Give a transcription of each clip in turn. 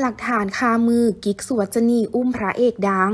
หลักฐานคามือกิกสุวัจนีอุ้มพระเอกดัง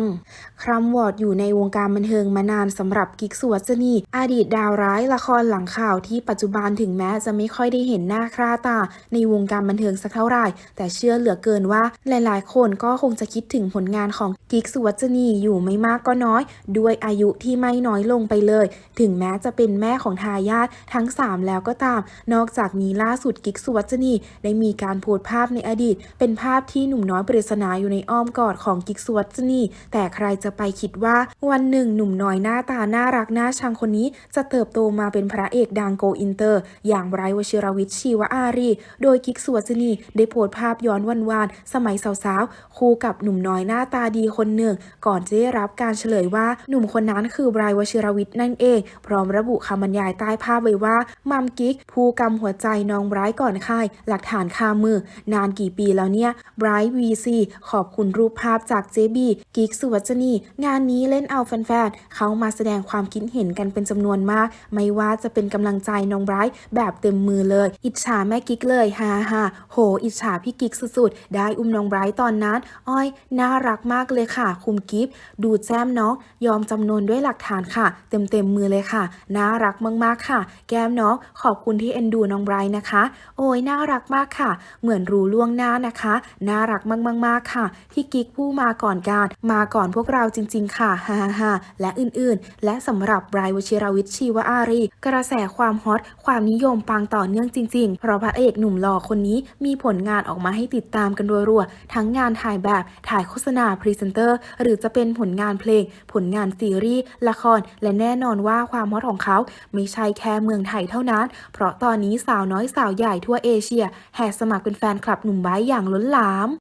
ครำวอร์ดอยู่ในวงการบันเทิงมานานสำหรับกิกสุวัจนีอดีตดาวร้ายละครหลังข่าวที่ปัจจุบันถึงแม้จะไม่ค่อยได้เห็นหน้าค่าตา ในวงการบันเทิงสักเท่าไหร่ แต่เชื่อเหลือเกินว่าหลายๆ คนก็คงจะคิดถึงผลงานของกิกสุวัจนีอยู่ไม่มากก็น้อย ด้วยอายุที่ไม่น้อยลงไปเลย ถึงแม้จะเป็นแม่ของทายาททั้ง 3 แล้วก็ตาม นอกจากนี้ล่าสุดกิกสุวัจนีได้มีการโพสต์ภาพในอดีตเป็นภาพที่หนุ่มน้อยปริศนาอยู่ในอ้อมกอดของกิกสุวัจนีแต่ใครจะไปคิดว่าวันหนึ่งหนุ่มน้อยหน้าตาน่ารักน่าชังคนนี้ จะเติบโตมาเป็นพระเอกดังโกอินเตอร์ อย่างไบรท์วชิรวิทย์ชีวอารี โดยกิกสุวัจนีได้โพสภาพย้อนวันวานสมัยสาวๆ คู่กับหนุ่มน้อยหน้าตาดีคนหนึ่ง ก่อนจะได้รับการเฉลยว่าหนุ่มคนนั้นคือไบรท์วชิรวิทย์นั่นเอง พร้อมระบุคำบรรยายใต้ภาพไว้ว่ามัมกิกผู้กำหัวใจน้องไบรท์ก่อนค่ายหลักฐานคามือนานกี่ปีแล้วเนี่ยไบรท์วีซีขอบคุณรูปภาพจากเจบีกิกสุวัจนี งานนี้เล่นเอาแฟนๆเขามาแสดงความคิดเห็นกันเป็นจำนวนมาก ไม่ว่าจะเป็นกำลังใจน้องไบรท์แบบเต็มมือเลย อิจฉาแม่กิกเลยฮ่าฮ่าโห อิจฉาพี่กิกสุดๆ ได้อุ้มน้องไบรท์ตอนนั้น อ้อย น่ารักมากเลยค่ะ คุมกิฟดูแจ้มน้อง ยอมจำนวนด้วยหลักฐานค่ะ เต็มเต็มๆมือเลยค่ะ น่ารักมากๆค่ะ แก้มน้อง ขอบคุณที่เอ็นดูน้องไบรท์นะคะ โอ้ยน่ารักมากค่ะ เหมือนรู้ล่วงหน้านะคะน่ารักมากๆๆค่ะพี่กิ๊กผู้มาก่อนการ มาก่อนพวกเราจริง ๆ ค่ะฮ่าฮ่าและอื่นๆ และสำหรับไบรท์วชิรวิทย์ชีวอารี กระแสความฮอตความนิยมปังต่อเนื่องจริง ๆ เพราะพระเอกหนุ่มหล่อคนนี้มีผลงานออกมาให้ติดตามกันรัวๆทั้งงานถ่ายแบบถ่ายโฆษณาพรีเซนเตอร์ หรือจะเป็นผลงานเพลง ผลงานซีรีส์ละคร และแน่นอนว่าความฮอตของเขา ไม่ใช่แค่เมืองไทยเท่านั้น เพราะตอนนี้สาวน้อยสาวใหญ่ทั่วเอเชีย แห่สมัครเป็นแฟนคลับหนุ่มไบอย่างล้นหลาม tám